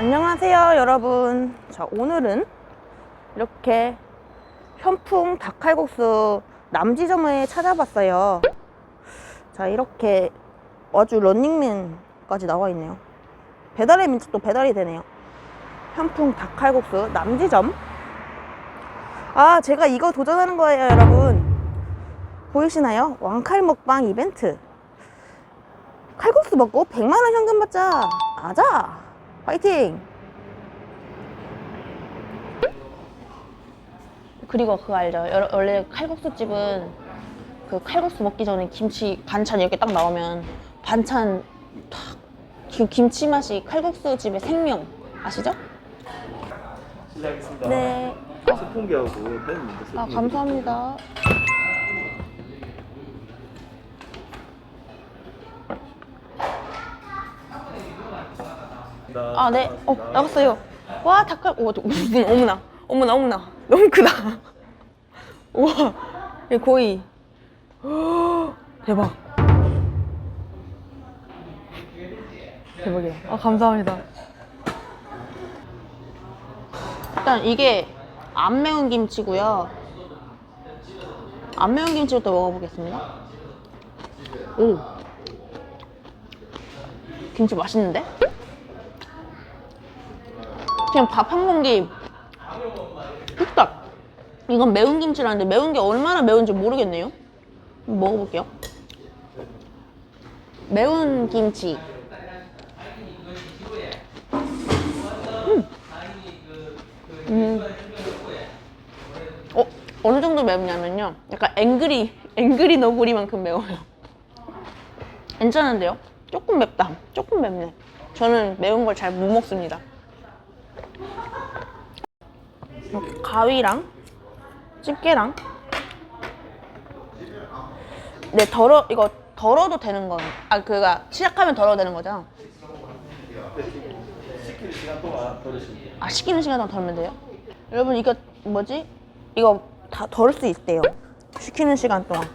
안녕하세요 여러분. 자 오늘은 이렇게 현풍 닭칼국수 남지점에 찾아봤어요. 자 이렇게 아주 런닝맨까지 나와 있네요. 배달의 민족도 배달이 되네요. 현풍 닭칼국수 남지점. 아 제가 이거 도전하는 거예요 여러분. 보이시나요? 왕칼 먹방 이벤트. 칼국수 먹고 100만원 현금 받자. 아자 파이팅 그리고 그거 알죠? 여러- 원래 칼국수 집은 그 칼국수 먹기 전에 김치 반찬 이렇게 딱 나오면 반찬 탁 그 김치 맛이 칼국수 집의 생명 아시죠? 실례하겠습니다. 네. 소풍기하고 맨 먼저 소풍기. 아 감사합니다. 아 네. 어 나갔어요. 와 닭칼. 오 어머나 어머나 어머나 너무 크다. 우와 이 거의 대박. 대박이야. 아 감사합니다. 일단 이게 안 매운 김치고요. 안 매운 김치부터 먹어보겠습니다. 오. 김치 맛있는데? 그냥 밥 한 공기 뚝딱. 이건 매운 김치라는데 매운 게 얼마나 매운지 모르겠네요. 먹어볼게요. 매운 김치. 음. 어, 어느 정도 맵냐면요. 약간 앵그리, 앵그리 너구리만큼 매워요. 괜찮은데요? 조금 맵다. 조금 맵네. 저는 매운 걸 잘 못 먹습니다. 어, 가위랑 집게랑 네, 덜어, 이거 덜어도 되는 건, 아, 그가 시작하면 덜어도 되는 거죠? 시키는 시간 동안 덜으시면. 아 식히는 시간 동안 덜면 돼요? 여러분 이거 뭐지? 이거 다 덜 수 있대요 식히는 시간 동안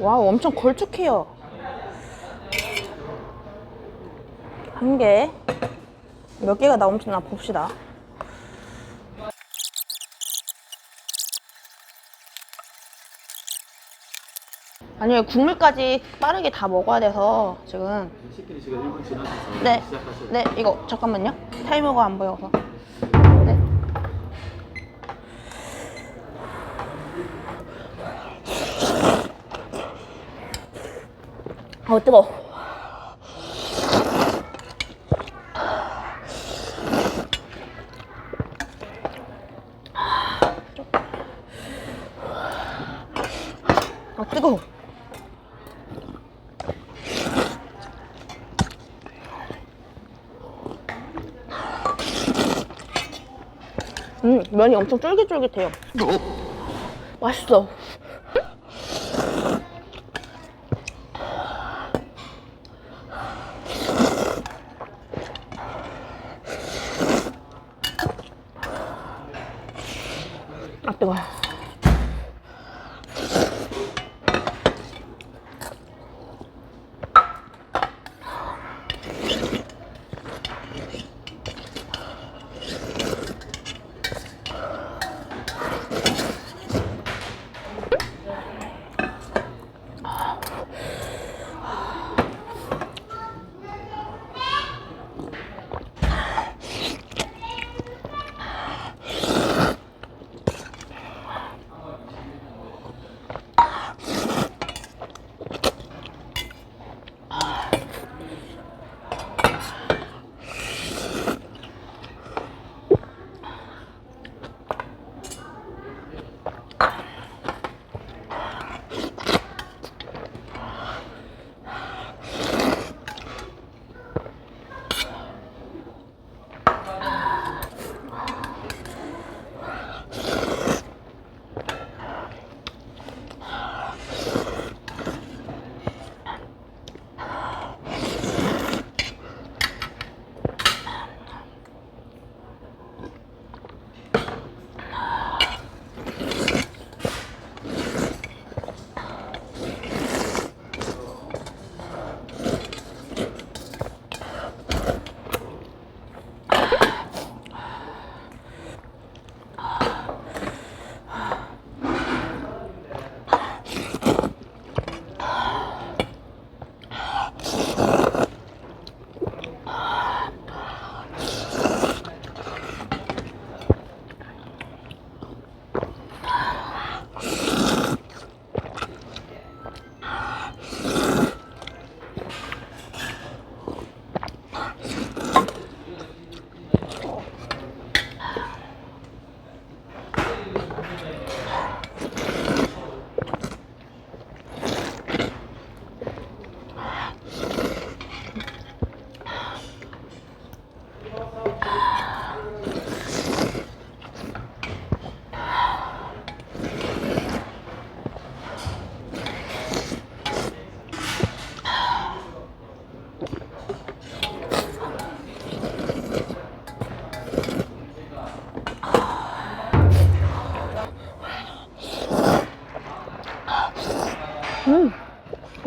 와 엄청 걸쭉해요. 한 개. 몇 개가 나오나 봅시다. 아니요 국물까지 빠르게 다 먹어야 돼서 지금. 시키는 시간 1분 지나셔서 네, 시작하셔도 네 이거 잠깐만요. 타이머가 안 보여서. 네. 어 뜨거 아 뜨거워 음, 면이 엄청 쫄깃쫄깃해요. 맛있어.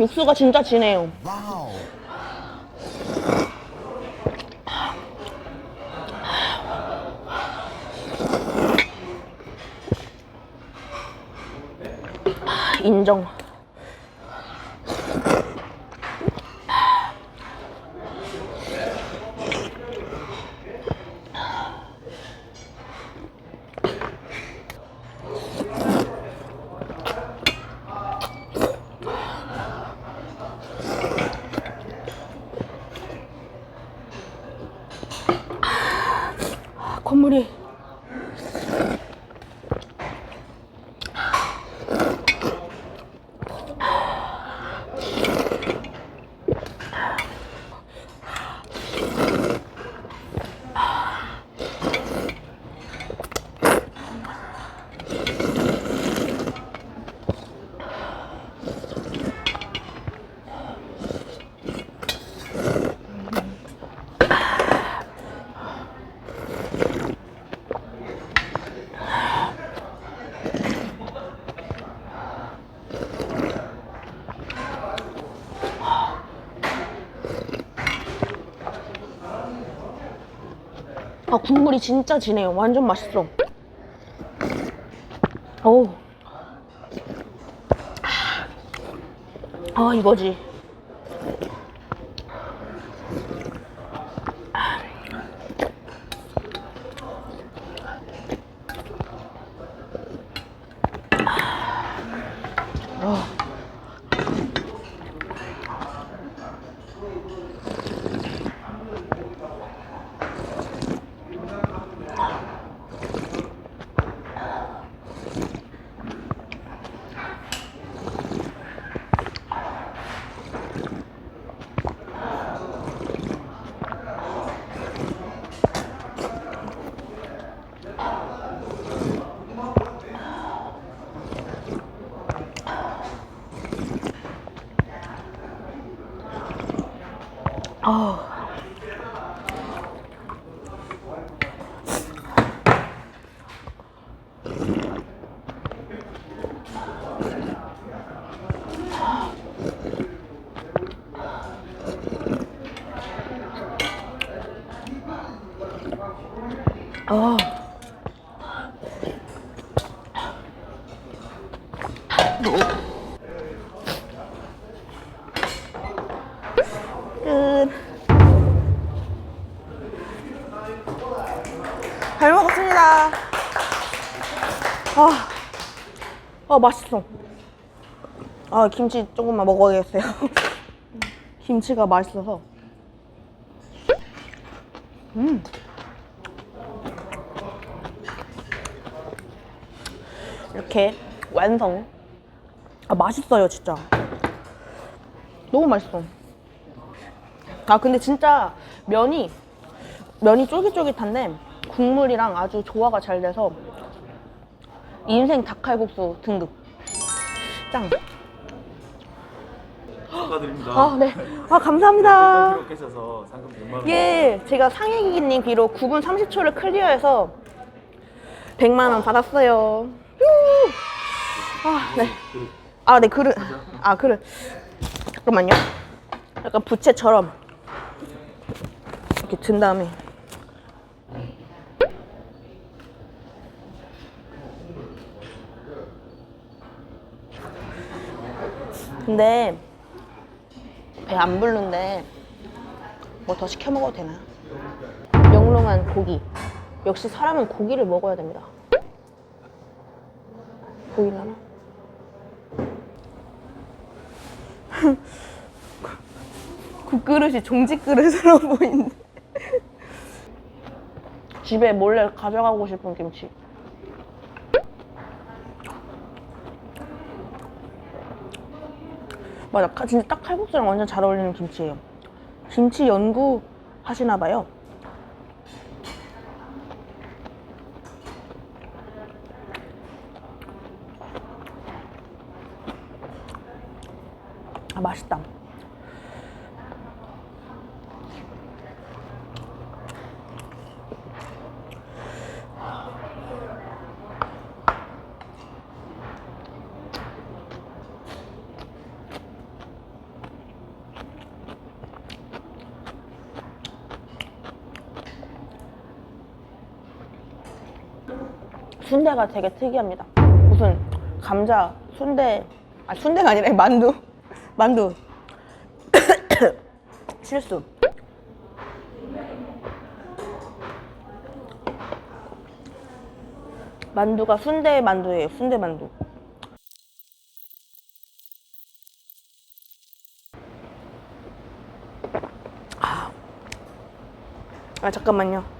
육수가 진짜 진해요. 인정. 콧물이. 아 국물이 진짜 진해요. 완전 맛있어. 어우. 아 이거지. 아 우. 아. 잘 먹었습니다. 아, 아 맛있어. 아 김치 조금만 먹어야겠어요. 김치가 맛있어서. 음. 이렇게 완성. 아 맛있어요 진짜. 너무 맛있어. 아 근데 진짜 면이 면이 쫄깃쫄깃한데 국물이랑 아주 조화가 잘 돼서 인생 닭칼국수 등급 짱. 축하드립니다. 아 네. 아 감사합니다. 기록하셔서 상금 100만 원. 예, 제가 상혜기님 비로 9분 30초를 클리어해서 100만 원 받았어요. 후. 아 네. 아 네 그릇. 아 그릇. 잠깐만요. 약간 부채처럼 이렇게 든 다음에 근데 배 안 부른데 뭐 더 시켜 먹어도 되나? 영롱한 고기. 역시 사람은 고기를 먹어야 됩니다. 보이려나? 국그릇이 종지그릇으로 보이는데. 집에 몰래 가져가고 싶은 김치. 맞아, 카- 진짜 딱 칼국수랑 완전 잘 어울리는 김치예요. 김치 연구 하시나 봐요. 아, 맛있다. 순대가 되게 특이합니다. 무슨 감자, 순대, 아 순대가 아니라 만두, 만두. 실수. 만두가 순대 만두예요. 순대 만두. 아 잠깐만요.